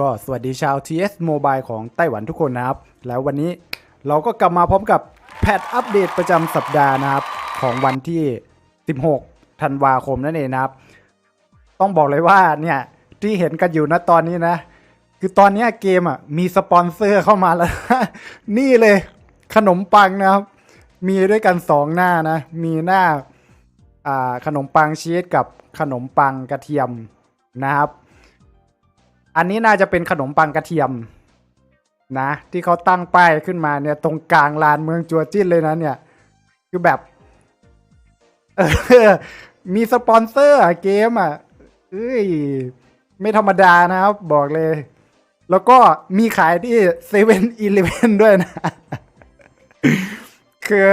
ก็สวัสดีชาว TS Mobile ของไต้หวันทุกคนนะครับ แล้ววันนี้เราก็กลับมาพร้อมกับแพทอัปเดตประจำสัปดาห์นะครับ ของวันที่ 16 ธันวาคมนั่นเองนะครับ ต้องบอกเลยว่าเนี่ยที่เห็นกันอยู่นะตอนนี้นะ คือตอนนี้เกมอะมีสปอนเซอร์เข้ามาแล้ว นี่เลยขนมปังนะครับ มีด้วยกันสองหน้านะ มีหน้าขนมปังชีสกับขนมปังกระเทียมนะครับ อันนี้น่าจะเป็นขนมปังกระเทียม นะ ที่เขาตั้งป้ายขึ้นมาเนี่ย ตรงกลางลานเมืองจัวจิ้นเลยนะเนี่ย คือแบบมีสปอนเซอร์เกมอะเอ้ย ไม่ธรรมดานะครับ บอกเลย แล้วก็มีขายที่เซเว่นอีเลเว่นด้วยนะ คือ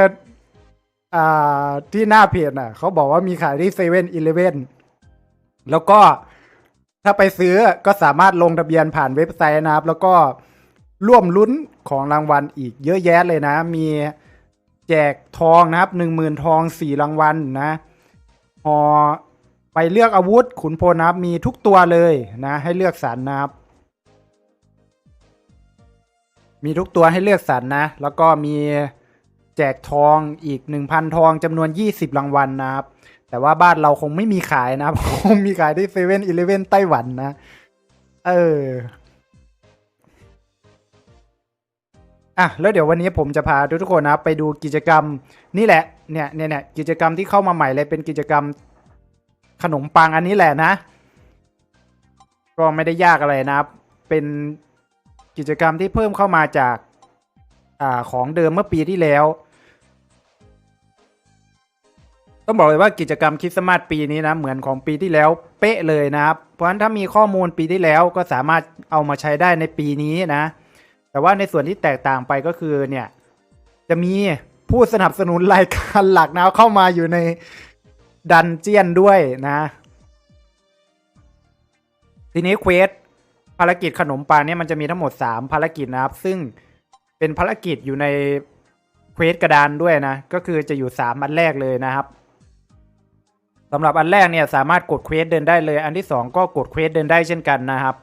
อ่าที่หน้าเพจน่ะ เขาบอกว่ามีขายที่เซเว่นอีเลเว่นแล้วก็ ถ้าไปซื้อก็สามารถลงทะเบียนผ่านเว็บไซต์นะครับ แล้วก็ร่วมลุ้นของรางวัลอีกเยอะแยะเลยนะ มีแจกทองนะครับหนึ่งหมื่นทองสี่รางวัลนะพอไปเลือกอาวุธขุนพลนะครับมีทุกตัวเลยนะ ให้เลือกสรรนะครับ มีทุกตัวให้เลือกสรรนะ แล้วก็มีแจกทองอีก 1,000 ทองจำนวน 20 รางวัลนะครับ แต่ว่าบ้านเราคงไม่มีขายนะคงมีขายที่เซเว่นอีเลฟเว่นไต้หวันนะ เอออะแล้วเดี๋ยววันนี้ผมจะพาทุกๆคนนะไปดูกิจกรรมนี่แหละเนี่ยเนี่ยเนี่ยกิจกรรมที่เข้ามาใหม่เลยเป็นกิจกรรมขนมปังอันนี้แหละนะ ก็ไม่ได้ยากอะไรนะเป็นกิจกรรมที่เพิ่มเข้ามาจากอ่าของเดิมเมื่อปีที่แล้ว ต้องบอกเลยว่ากิจกรรมคริสต์มาสปีนี้นะเหมือนของปีที่แล้วเป๊ะเลยนะครับ เพราะฉะนั้นถ้ามีข้อมูลปีที่แล้วก็สามารถเอามาใช้ได้ในปีนี้นะ แต่ว่าในส่วนที่แตกต่างไปก็คือเนี่ยจะมีผู้สนับสนุนรายการหลักนะเข้ามาอยู่ในดันเจียนด้วยนะ ทีนี้เควสภารกิจขนมปังเนี่ยมันจะมีทั้งหมด 3 ภารกิจนะครับ ซึ่งเป็นภารกิจอยู่ในเควสกระดานด้วยนะ ก็คือจะอยู่ 3 อันแรกเลยนะครับ สำหรับอันแรกเนี่ยสามารถกดเควสเดินได้เลย อันที่ 2 ก็กดเควสเดินได้เช่นกันนะครับ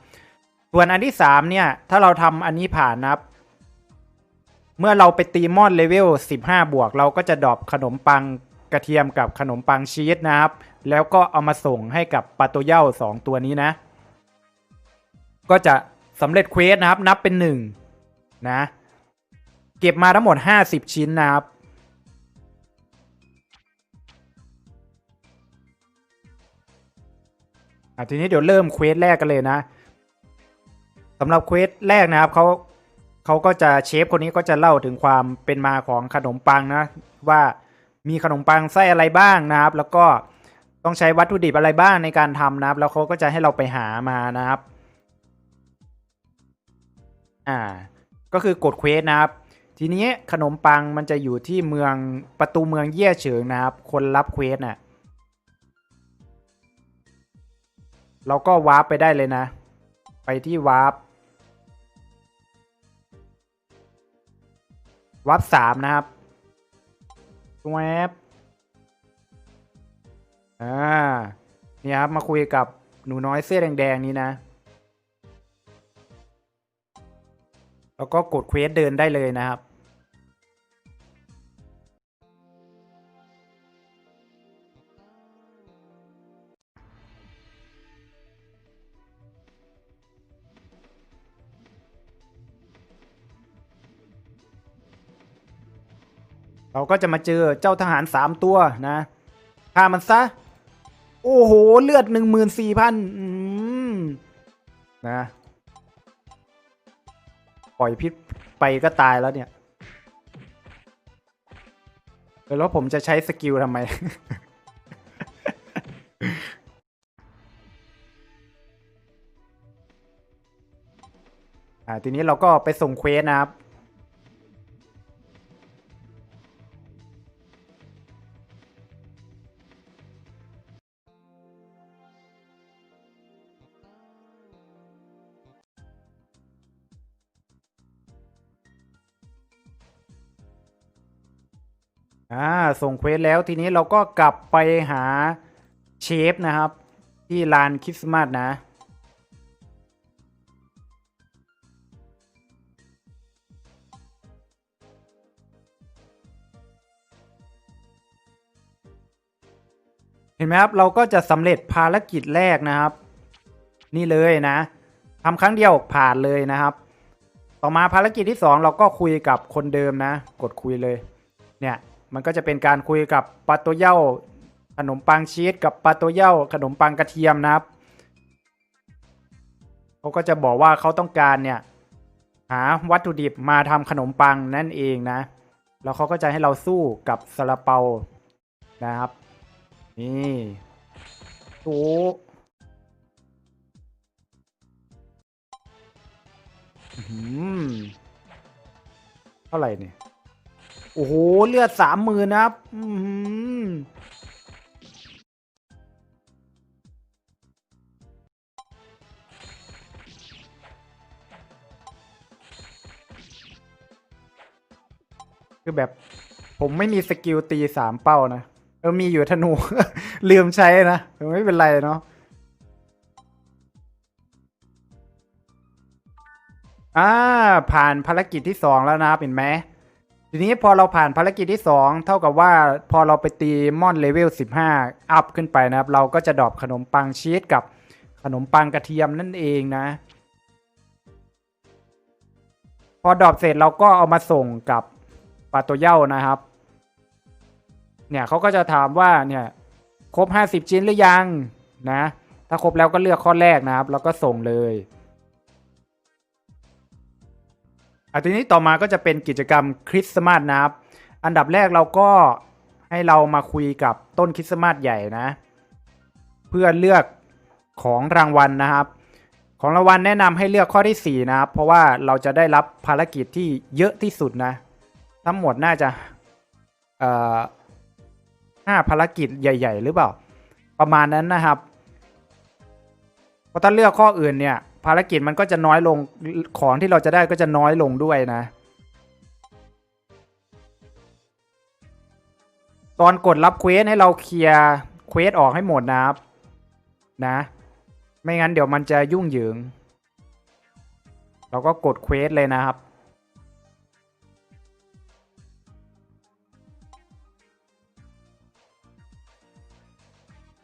ส่วนอันที่3เนี่ยถ้าเราทำอันนี้ผ่านนะครับ เมื่อเราไปตีมอนเลเวล15 บวก เราก็จะดรอปขนมปังกระเทียมกับขนมปังชีสนะครับ แล้วก็เอามาส่งให้กับปาโตเย่า2 ตัวนี้นะ ก็จะสำเร็จเควสนะครับนับเป็นหนึ่งนะ เก็บมาทั้งหมด 50 ชิ้นนะครับ อะทีนี้เดี๋ยวเริ่มเควสแรกกันเลยนะสำหรับเควสแรกนะครับเขาเขาก็จะเชฟคนนี้ก็จะเล่าถึงความเป็นมาของขนมปังนะ ว่ามีขนมปังไส้อะไรบ้างนะครับ แล้วก็ต้องใช้วัตถุดิบอะไรบ้างในการทำนะครับ แล้วเขาก็จะให้เราไปหามานะครับ อ่า ก็คือกดเควสนะครับ ทีนี้ขนมปังมันจะอยู่ที่เมืองประตูเมืองเย่เฉิงนะครับ คนรับเควสน่ะ เราก็วาร์ปไปได้เลยนะ ไปที่วาร์ปวาร์ปสามนะครับแวบอ่าเนี่ยครับมาคุยกับหนูน้อยเสื้อแดงๆนี้นะ แล้วก็กดเควสเดินได้เลยนะครับ เราก็จะมาเจอเจ้าทหารสามตัวนะฆ่ามันซะ โอ้โห เลือดหนึ่งหมื่นสี่พันนะ ปล่อยพิษไปก็ตายแล้วเนี่ยแล้วผมจะใช้สกิลทำไม อ่า ทีนี้เราก็ไปส่งเควสนะครับ่าส่งเควสแล้วทีนี้เราก็กลับไปหาเชฟนะครับ ที่ลานคริสต์มาสนะเห็นไหมครับ เราก็จะสำเร็จภารกิจแรกนะครับ นี่เลยนะทำครั้งเดียวผ่านเลยนะครับ ต่อมาภารกิจที่ 2 เราก็คุยกับคนเดิมนะ กดคุยเลย เนี่ย มันก็จะเป็นการคุยกับปลาโตเย่าขนมปังชีสกับปลาโตเย่าขนมปังกระเทียมนะครับเขาก็จะบอกว่าเขาต้องการเนี่ยหาวัตถุดิบมาทำขนมปังนั่นเองนะ แล้วเขาก็จะให้เราสู้กับซาลาเปานะครับ นี่โอ้อื้อหือเท่าไหร่เนี่ย โอ้โห เลือดสามหมื่นนะครับอื้อหือคือแบบผมไม่มีสกิลตีสามเป้านะเออมีอยู่ธนู ลืมใช้นะไม่เป็นไรเนาะอ่าผ่านภารกิจที่สองแล้วนะเห็นไหม ทีนี้พอเราผ่านภารกิจที่สองเท่ากับว่าพอเราไปตีมอนเลเวล 15 อัพขึ้นไปนะครับ เราก็จะดรอปขนมปังชีสกับขนมปังกระเทียมนั่นเองนะ พอดรอปเสร็จเราก็เอามาส่งกับปาโตเย่านะครับ เนี่ยเขาก็จะถามว่าเนี่ยครบ 50 ชิ้นหรือยังนะ ถ้าครบแล้วก็เลือกข้อแรกนะครับ แล้วก็ส่งเลย อันทีนี้ต่อมาก็จะเป็นกิจกรรมคริสต์มาสนะครับ อันดับแรกเราก็ให้เรามาคุยกับต้นคริสต์มาสใหญ่นะ เพื่อเลือกของรางวัลนะครับ ของรางวัลแนะนำให้เลือกข้อที่ 4 นะครับ เพราะว่าเราจะได้รับภารกิจที่เยอะที่สุดนะ ทั้งหมดน่าจะเอ่อห้าภารกิจใหญ่ ๆ หรือเปล่า ประมาณนั้นนะครับเพราะถ้าเลือกข้ออื่นเนี่ย ภารกิจมันก็จะน้อยลงของที่เราจะได้ก็จะน้อยลงด้วยนะ ตอนกดรับเควสให้เราเคลียร์เควสออกให้หมดนะครับนะ ไม่งั้นเดี๋ยวมันจะยุ่งเหยิง เราก็กดเควสเลยนะครับ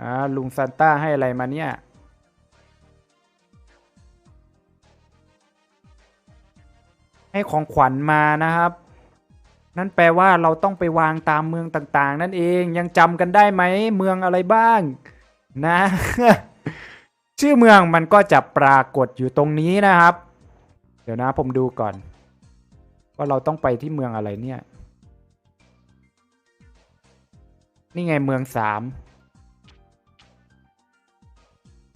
อ่าลุงซานต้าให้อะไรมาเนี่ย ให้ของขวัญมานะครับ นั่นแปลว่าเราต้องไปวางตามเมืองต่างๆ นั่นเองยังจำกันได้ไหมเมืองอะไรบ้าง นะ ชื่อเมืองมันก็จะปรากฏอยู่ตรงนี้นะครับ เดี๋ยวนะผมดูก่อน ว่าเราต้องไปที่เมืองอะไรเนี่ย นี่ไงเมืองสาม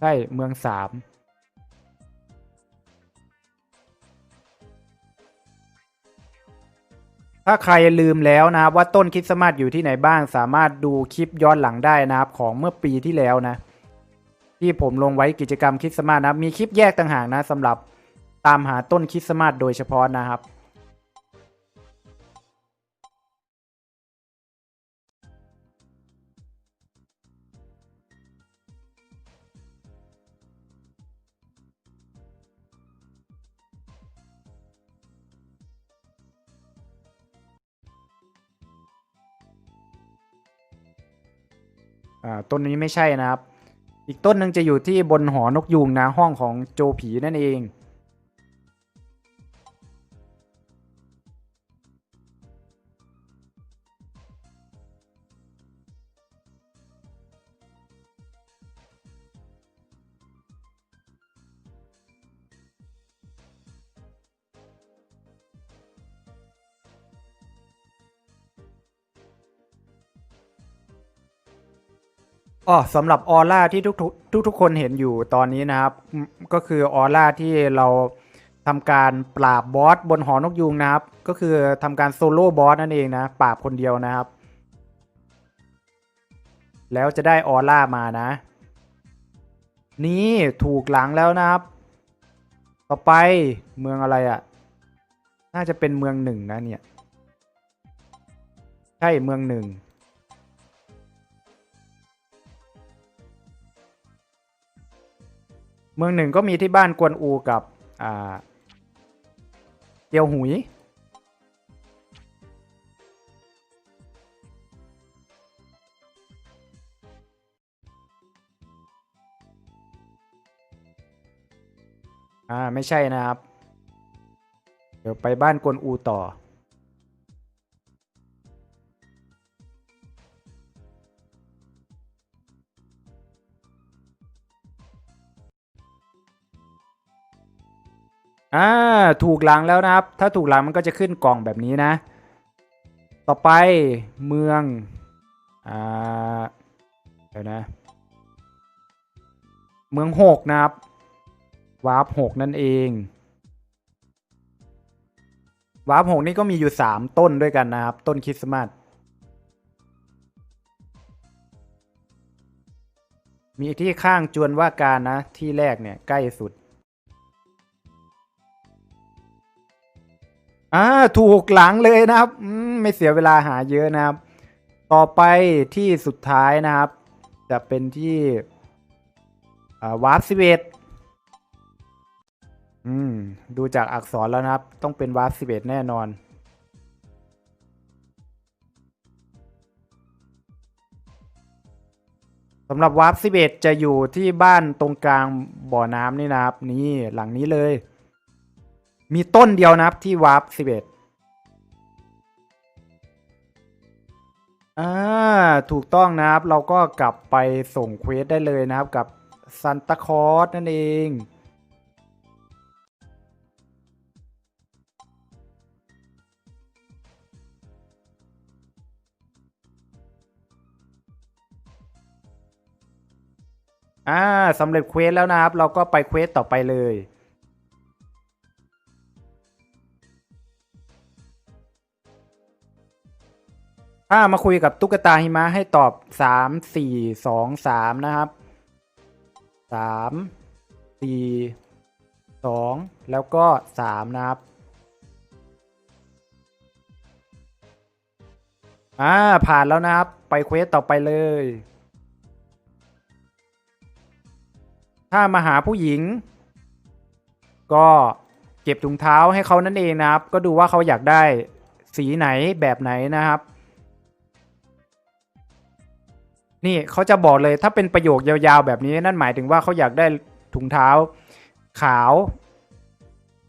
ใช่เมืองสาม ถ้าใครลืมแล้วนะครับว่าต้นคริสต์มาสอยู่ที่ไหนบ้าง สามารถดูคลิปย้อนหลังได้นะครับของเมื่อปีที่แล้วนะ ที่ผมลงไว้กิจกรรมคริสต์มาสนะมีคลิปแยกต่างหากนะสำหรับตามหาต้นคริสต์มาสโดยเฉพาะนะครับ อ่าต้นนี้ไม่ใช่นะครับ อีกต้นหนึ่งจะอยู่ที่บนหอนกยูงนะห้องของโจผีนั่นเอง อ๋อสำหรับออร่าที่ทุกทุกทุกคนเห็นอยู่ตอนนี้นะครับ ก็คือออร่าที่เราทำการปราบบอสบนหอนกยูงนะครับ ก็คือทำการโซโล่บอสนั่นเองนะปราบคนเดียวนะครับ แล้วจะได้ออร่ามานะ นี่ถูกหลังแล้วนะครับ ต่อไปเมืองอะไรอะ่ะ น่าจะเป็นเมืองหนึ่งนะเนี่ย ใช่เมืองหนึ่ง เมืองหนึ่งก็มีที่บ้านกวนอูกับเจียวหุย อ่า ไม่ใช่นะครับ เดี๋ยวไปบ้านกวนอูต่อ อ่าถูกหลังแล้วนะครับ ถ้าถูกหลังมันก็จะขึ้นกล่องแบบนี้นะ ต่อไปเมืองอ่าเดี๋ยวนะ เมืองหกนะครับวาร์ปหกนั่นเองวาร์ปหกนี่ก็มีอยู่สามต้นด้วยกันนะครับ ต้นคริสต์มาสมีที่ข้างจวนว่าการนะที่แรกเนี่ยใกล้สุด อ่าถูกหลังเลยนะครับไม่เสียเวลาหาเยอะนะครับ ต่อไปที่สุดท้ายนะครับ จะเป็นที่วาร์ปสิบเวตอืม ดูจากอักษรแล้วนะครับ ต้องเป็นวาร์ปสิบเวตแน่นอนสำหรับวาร์ปสิเบจะอยู่ที่บ้านตรงกลางบ่อน้ำนี่นะครับ นี่หลังนี้เลย มีต้นเดียวนะครับที่วาร์ปสิบเบอ่าถูกต้องนะครับ เราก็กลับไปส่งเควสได้เลยนะครับกับซันตาคอร์สนั่นเอง อ่าสำเร็จเควสแล้วนะครับ เราก็ไปเควสต่อไปเลย ถ้ามาคุยกับตุ๊กตาหิมะให้ตอบสามสี่สองสามนะครับสามสี่สองแล้วก็สามนะครับอ่าผ่านแล้วนะครับ ไปเควสต่อไปเลย ถ้ามาหาผู้หญิง ก็เก็บถุงเท้าให้เขานั่นเองนะครับ ก็ดูว่าเขาอยากได้สีไหนแบบไหนนะครับ นี่เขาจะบอกเลยถ้าเป็นประโยคยาวๆแบบนี้นั่นหมายถึงว่าเขาอยากได้ถุงเท้าขาว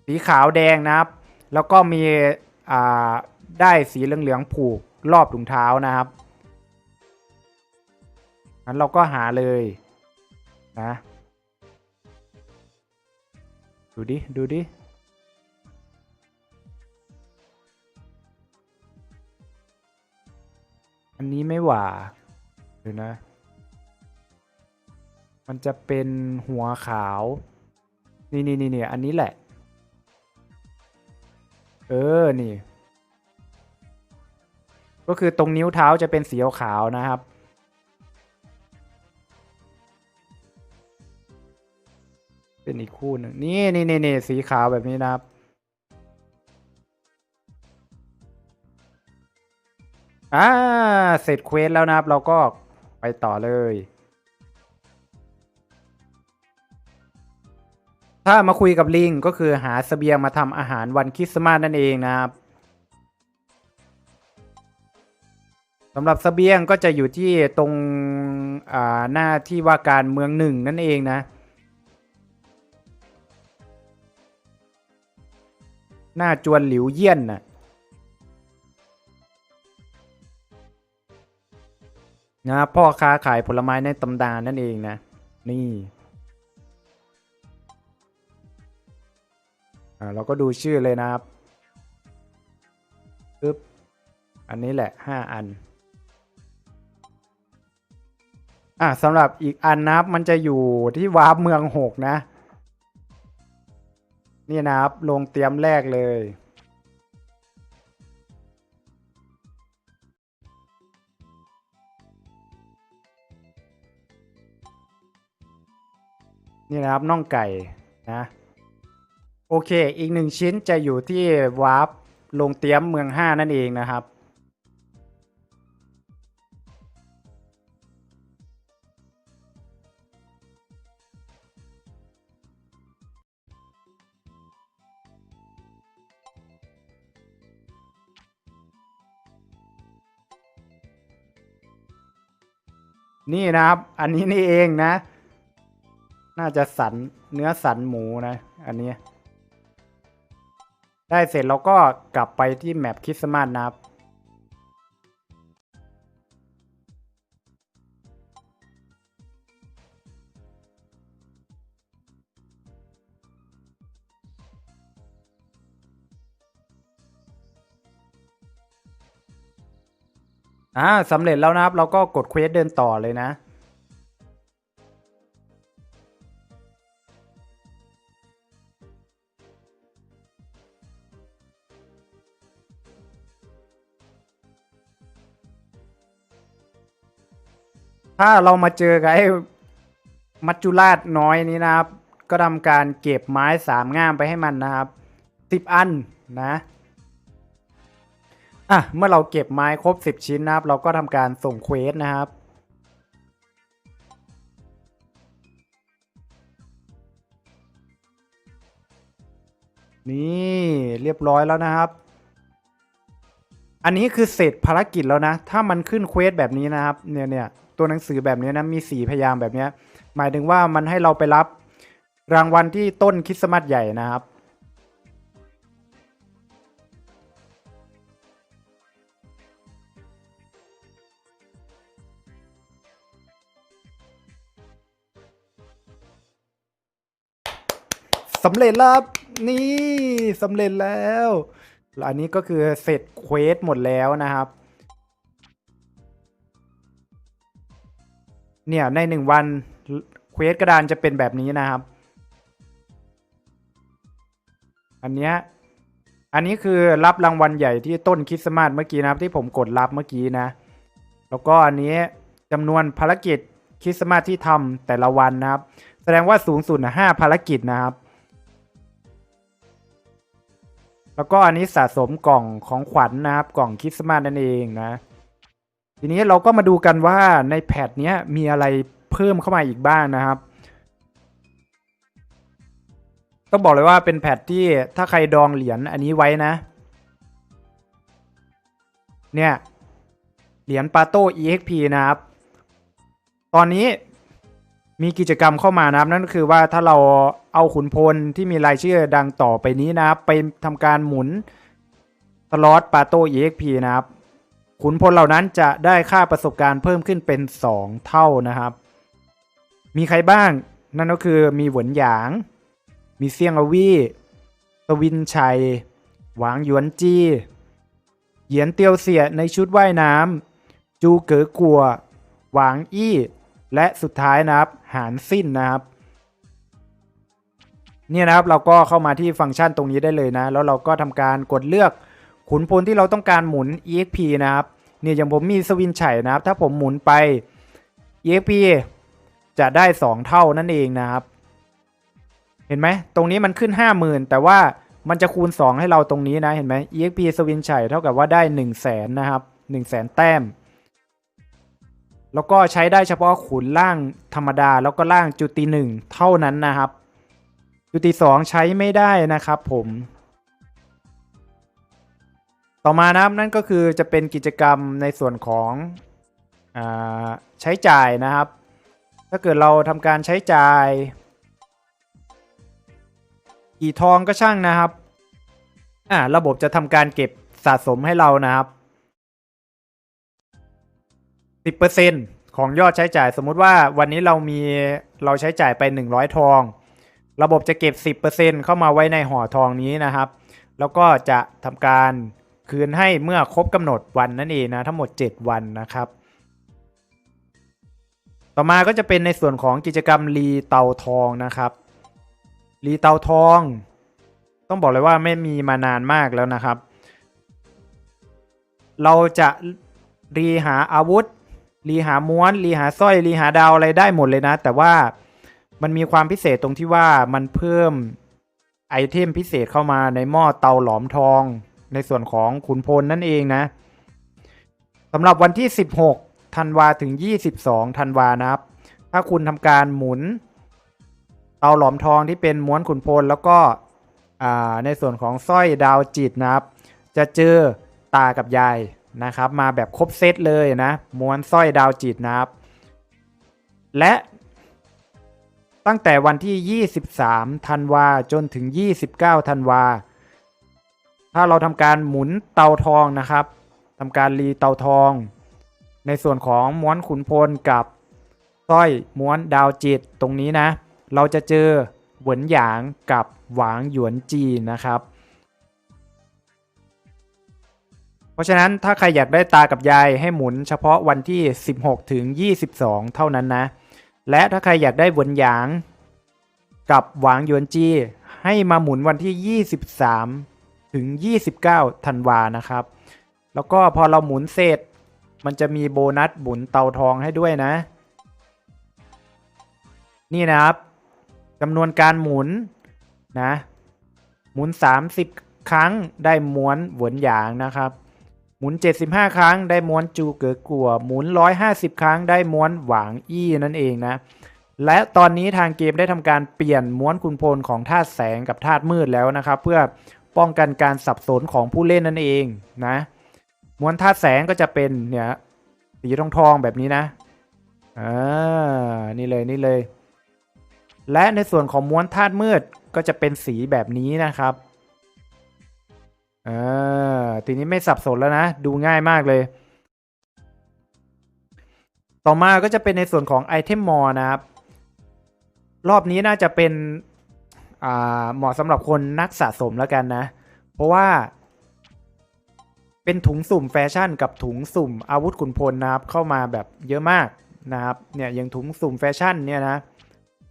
สีขาวแดงนะครับ แล้วก็มีอ่าได้สีเหลืองๆผูกรอบถุงเท้านะครับงั้นเราก็หาเลยนะดูดิ ดูดิ อันนี้ไม่หว่า ดี๋ยวนะ มันจะเป็นหัวขาว นี่นี่นี่นี่อันนี้แหละ เออ นี่ ก็คือตรงนิ้วเท้าจะเป็นสีขาวนะครับเป็นอีกคู่หนึ่งนี่นี่นี่นี่สีขาวแบบนี้นะครับ อ่า เสร็จเควสแล้วนะครับ เราก็ ไปต่อเลย ถ้ามาคุยกับลิงก็คือหาสเสบียงมาทำอาหารวันคริสต์มาสนั่นเองนะครับสำหรับสเสบียงก็จะอยู่ที่ตรงอ่าหน้าที่ว่าการเมืองหนึ่งนั่นเองนะ หน้าจวนหลิวเยี่ยนน่ะ นะพ่อค้าขายผลไม้ในตำนานนั่นเองนะ นี่อ่าเราก็ดูชื่อเลยนะครับปึ๊บอันนี้แหละห้าอัน อ่าสำหรับอีกอันนะครับ มันจะอยู่ที่วาร์ปเมืองหกนะ นี่นะครับ ลงเตรียมแรกเลย นี่นะครับน่องไก่นะโอเค อีกหนึ่งชิ้นจะอยู่ที่วาร์ปลงเตรียมเมืองห้านั่นเองนะครับ นี่นะครับ อันนี้นี่เองนะ น่าจะสันเนื้อสันหมูนะ อันนี้ ได้เสร็จเราก็กลับไปที่แมปคริสต์มาสนะครับอ่าสำเร็จแล้วนะครับ เราก็กดเควสเดินต่อเลยนะ ถ้าเรามาเจอกับไอ้มัจจุราชน้อยนี้นะครับ ก็ทำการเก็บไม้สามง่ามไปให้มันนะครับสิบอันนะอะเมื่อเราเก็บไม้ครบ10ชิ้นนะครับ เราก็ทำการส่งเควสนะครับนี่เรียบร้อยแล้วนะครับ อันนี้คือเสร็จภารกิจแล้วนะ ถ้ามันขึ้นเควสแบบนี้นะครับ เนี่ยเนี่ย ตัวหนังสือแบบนี้นะมีสีพยางค์แบบนี้หมายถึงว่ามันให้เราไปรับรางวัลที่ต้นคริสต์มาสใหญ่นะครับ สำเร็จแล้ว นี่สำเร็จแล้วแล้วอันนี้ก็คือเสร็จเควสหมดแล้วนะครับ เนี่ยในหนึ่งวันเควสกระดานจะเป็นแบบนี้นะครับ อันเนี้ยอันนี้คือรับรางวัลใหญ่ที่ต้นคริสต์มาสเมื่อกี้นะครับ ที่ผมกดรับเมื่อกี้นะ แล้วก็อันนี้จำนวนภารกิจคริสต์มาสที่ทำแต่ละวันนะครับ แสดงว่าสูงสุดนะห้าภารกิจนะครับ แล้วก็อันนี้สะสมกล่องของขวัญนนะครับ กล่องคริสต์มาสนั่นเองนะ ทีนี้เราก็มาดูกันว่าในแพทเนี้ยมีอะไรเพิ่มเข้ามาอีกบ้างนะครับ ต้องบอกเลยว่าเป็นแพทที่ถ้าใครดองเหรียญอันนี้ไว้นะ เนี่ย เหรียญปาโต้ EXP นะครับ ตอนนี้มีกิจกรรมเข้ามานะครับ นั่นก็คือว่าถ้าเราเอาขุนพลที่มีรายชื่อดังต่อไปนี้นะครับ ไปทำการหมุนสล็อตปาโต้ EXP นะครับ ขุนพลเหล่านั้นจะได้ค่าประสบการณ์เพิ่มขึ้นเป็น 2 เท่านะครับ มีใครบ้าง นั่นก็คือมีหวนหยาง มีเซียงอวี่ตวินชัย หวางหยวนจีเหยียนเตียวเสียในชุดว่ายน้ำจูเก๋อกัว หวางอี้ และสุดท้ายนะครับ หารสิ้นนะครับ เนี่ยนะครับเราก็เข้ามาที่ฟังก์ชันตรงนี้ได้เลยนะ แล้วเราก็ทำการกดเลือก ขุนพลที่เราต้องการหมุน exp นะครับเนี่ยอย่างผมมีสวินไฉนะครับ ถ้าผมหมุนไป exp จะได้ 2 เท่านั่นเองนะครับ เห็นไหมตรงนี้มันขึ้น 50,000 แต่ว่ามันจะคูณ 2 ให้เราตรงนี้นะเห็นไหม exp สวินไฉเท่ากับว่าได้ 1 0 0 0 0แสนนะครับ1 0 0 0 0แสนแต้ม แล้วก็ใช้ได้เฉพาะขุนล่างธรรมดาแล้วก็ล่างจุติหนึ่งเท่านั้นนะครับ จุติสองใช้ไม่ได้นะครับผม ต่อมานะครับนั่นก็คือจะเป็นกิจกรรมในส่วนของอใช้จ่ายนะครับ ถ้าเกิดเราทำการใช้จ่ายกี่ทองก็ช่างนะครับอ่าระบบจะทำการเก็บสะสมให้เรานะครับ10%ของยอดใช้จ่ายสมมุติว่าวันนี้เรามีเราใช้จ่ายไป 100 ทอง ระบบจะเก็บ 10%เข้ามาไว้ในห่อทองนี้นะครับ แล้วก็จะทำการ คืนให้เมื่อครบกำหนดวันนั่นเองนะทั้งหมด 7 วันนะครับ ต่อมาก็จะเป็นในส่วนของกิจกรรมรีเตาทองนะครับรีเตาทอง ต้องบอกเลยว่าไม่มีมานานมากแล้วนะครับ เราจะรีหาอาวุธรีหาม้วนรีหาสร้อยรีหาดาวอะไรได้หมดเลยนะ แต่ว่ามันมีความพิเศษตรงที่ว่ามันเพิ่มไอเทมพิเศษเข้ามาในหม้อเตาหลอมทอง ในส่วนของขุนพลนั่นเองนะสำหรับวันที่ 16ธันวาถึง 22ธันวานะครับ ถ้าคุณทำการหมุนเตาหลอมทองที่เป็นม้วนขุนพลแล้วก็ในส่วนของสร้อยดาวจิตนะครับ จะเจอตากับยายนะครับ มาแบบครบเซตเลยนะม้วนสร้อยดาวจิตนะครับ และตั้งแต่วันที่ 23 ธันวา จนถึง 29 ธันวา ถ้าเราทำการหมุนเตาทองนะครับทำการรีเตาทอง ในส่วนของม้วนขุนพลกับสร้อยม้วนดาวจิตตรงนี้นะ เราจะเจอหวนหยางกับหวางหยวนจีนนะครับ เพราะฉะนั้นถ้าใครอยากได้ตากับยายให้หมุนเฉพาะวันที่ 16 ถึง 22 เท่านั้นนะ และถ้าใครอยากได้หวนหยาง กับหวางหยวนจีให้มาหมุนวันที่ 23 ถึง 29ธันวานะครับ แล้วก็พอเราหมุนเสร็จ มันจะมีโบนัสหมุนเตาทองให้ด้วยนะ นี่นะครับจำนวนการหมุนนะ หมุน 30 ครั้งได้ม้วนหวนหยางนะครับ หมุน 75 ครั้งได้ม้วนจูเก๋อกัว หมุน 150 ครั้งได้ม้วนหวางอี้นั่นเองนะ และตอนนี้ทางเกมได้ทำการเปลี่ยนม้วนคุณพลของธาตุแสงกับธาตุมืดแล้วนะครับ เพื่อ ป้องกันการสับสนของผู้เล่นนั่นเองนะม้วนธาตุแสงก็จะเป็นเนี่ยสีทองทองแบบนี้นะอ่านี่เลยนี่เลย และในส่วนของม้วนธาตุมืดก็จะเป็นสีแบบนี้นะครับอ่าทีนี้ไม่สับสนแล้วนะ ดูง่ายมากเลย ต่อมาก็จะเป็นในส่วนของไอเทมมอนะครับรอบนี้น่าจะเป็น เหมาะสำหรับคนนักสะสมแล้วกันนะ เพราะว่าเป็นถุงสุ่มแฟชั่นกับถุงสุ่มอาวุธขุนพลนะครับเข้ามาแบบเยอะมากนะครับเนี่ยอย่างถุงสุ่มแฟชั่นเนี่ยนะ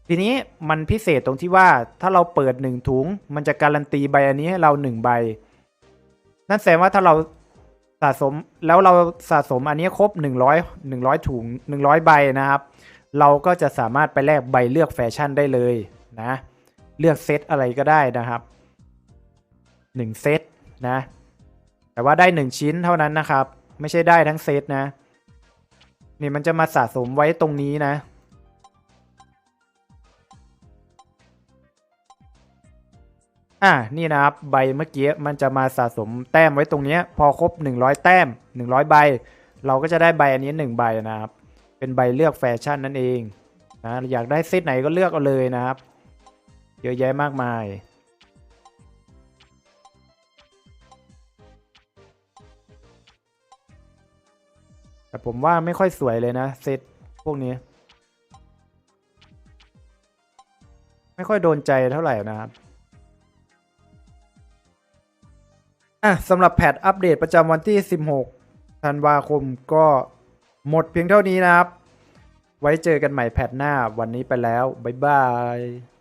ทีนี้มันพิเศษตรงที่ว่าถ้าเราเปิด 1 ถุง มันจะการันตีใบอันนี้ให้เรา 1 ใบ นั่นแสดงว่าถ้าเราสะสมแล้วเราสะสมอันนี้ครบ 100 100 ถุง 100 ใบนะครับ เราก็จะสามารถไปแลกใบเลือกแฟชั่นได้เลยนะ เลือกเซตอะไรก็ได้นะครับ1เซตนะ แต่ว่าได้ 1 ชิ้นเท่านั้นนะครับ ไม่ใช่ได้ทั้งเซตนะ นี่มันจะมาสะสมไว้ตรงนี้นะ อะนี่นะครับ ใบเมื่อกี้มันจะมาสะสมแต้มไว้ตรงนี้ พอครบ 100 แต้ม 100 ใบ เราก็จะได้ใบอันนี้ 1 ใบนะครับ เป็นใบเลือกแฟชั่นนั่นเองนะอยากได้เซตไหนก็เลือกเอาเลยนะครับ เยอะแยะมากมาย แต่ผมว่าไม่ค่อยสวยเลยนะเซตพวกนี้ ไม่ค่อยโดนใจเท่าไหร่นะครับอะสำหรับแพทอัปเดตประจำวันที่ 16 ธันวาคมก็หมดเพียงเท่านี้นะครับ ไว้เจอกันใหม่แพทหน้าวันนี้ไปแล้ว บ๊ายบาย